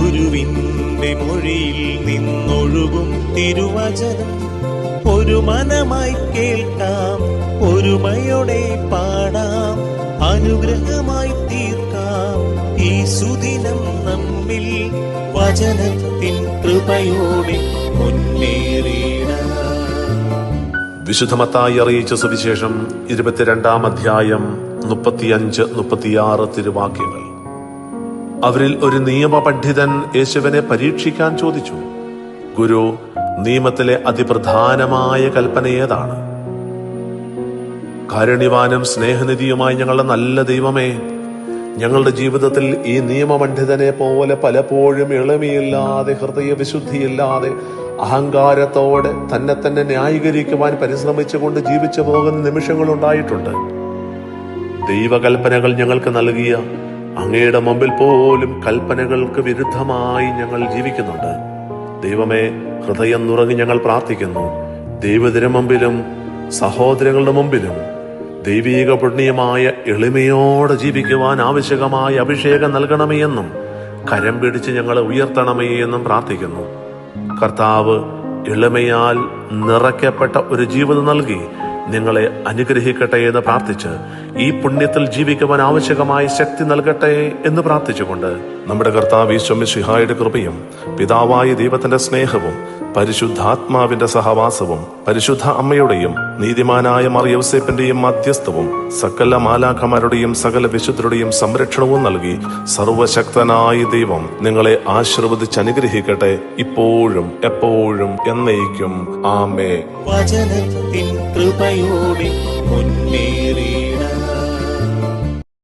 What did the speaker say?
ഗുരുവിന്റെ മൊഴിയിൽ നിന്നൊഴുകും തിരുവചനം. ഒരു മനമായി കേൾക്കാം ഒരുമയോടെ പാടാം അനുഗ്രഹമായി തീർക്കാം. ഈ സുദിനം നമ്മിൽ വചനത്തിൻ കൃപയോടെ മുന്നേറിയിടാം വിശുദ്ധമത്തായി അറിയിച്ച സുവിശേഷം ഇരുപത്തിരണ്ടാം അധ്യായം മുപ്പത്തിയഞ്ച് മുപ്പത്തിയാറ് തിരുവാക്യങ്ങൾ. അവരിൽ ഒരു നിയമ പണ്ഡിതൻ യേശുവിനെ പരീക്ഷിക്കാൻ ചോദിച്ചു. ഗുരു നിയമത്തിലെ അതിപ്രധാനമായ കൽപ്പന ഏതാണ്? കാരുണ്യവാനും സ്നേഹനിധിയുമായി ഞങ്ങളുടെ നല്ല ദൈവമേ ഞങ്ങളുടെ ജീവിതത്തിൽ ഈ നിയമപണ്ഡിതനെ പോലെ പലപ്പോഴും എളിമയില്ലാതെ ഹൃദയവിശുദ്ധിയില്ലാതെ അഹങ്കാരത്തോടെ തന്നെ തന്നെ ന്യായീകരിക്കുവാൻ പരിശ്രമിച്ചുകൊണ്ട് ജീവിച്ചു പോകുന്ന നിമിഷങ്ങൾ ഉണ്ടായിട്ടുണ്ട് ദൈവകൽപ്പനകൾ ഞങ്ങൾക്ക് നൽകിയ അങ്ങയുടെ മുമ്പിൽ പോലും കൽപ്പനകൾക്ക് വിരുദ്ധമായി ഞങ്ങൾ ജീവിക്കുന്നുണ്ട്. ദൈവമേ ഹൃദയം നുറങ്ങി ഞങ്ങൾ പ്രാർത്ഥിക്കുന്നു. ദൈവത്തിന് മുമ്പിലും സഹോദരങ്ങളുടെ മുമ്പിലും ദൈവീക പുണ്യമായ എളിമയോടെ ജീവിക്കുവാൻ ആവശ്യകമായ അഭിഷേകം നൽകണമേ എന്നും കരം പിടിച്ച് ഞങ്ങളെ ഉയർത്തണമേ എന്നും പ്രാർത്ഥിക്കുന്നു. കർത്താവ് എളിമയാൽ നിറയ്ക്കപ്പെട്ട ഒരു ജീവിതം നൽകി നിങ്ങളെ അനുഗ്രഹിക്കട്ടെ എന്ന് പ്രാർത്ഥിച്ച് ഈ പുണ്യത്തിൽ ജീവിക്കുവാൻ ആവശ്യമായ ശക്തി നൽകട്ടെ എന്ന് പ്രാർത്ഥിച്ചുകൊണ്ട് നമ്മുടെ കർത്താവ് ഈശ്വമിഷിഹായുടെ കൃപയും പിതാവായ ദൈവത്തിന്റെ സ്നേഹവും പരിശുദ്ധാത്മാവിന്റെ സഹവാസവും പരിശുദ്ധ അമ്മയുടെയും നീതിമാനായ മറിയൗസേപ്പിന്റെയും മധ്യസ്ഥവും സകല മാലാഖമാരുടെയും സകല വിശുദ്ധരുടെയും സംരക്ഷണവും നൽകി സർവശക്തനായ ദൈവം നിങ്ങളെ ആശീർവദിച്ച് അനുഗ്രഹിക്കട്ടെ. ഇപ്പോഴും എപ്പോഴും എന്നേക്കും. ആമേ വചനത്തിൻ കൃപയോടെ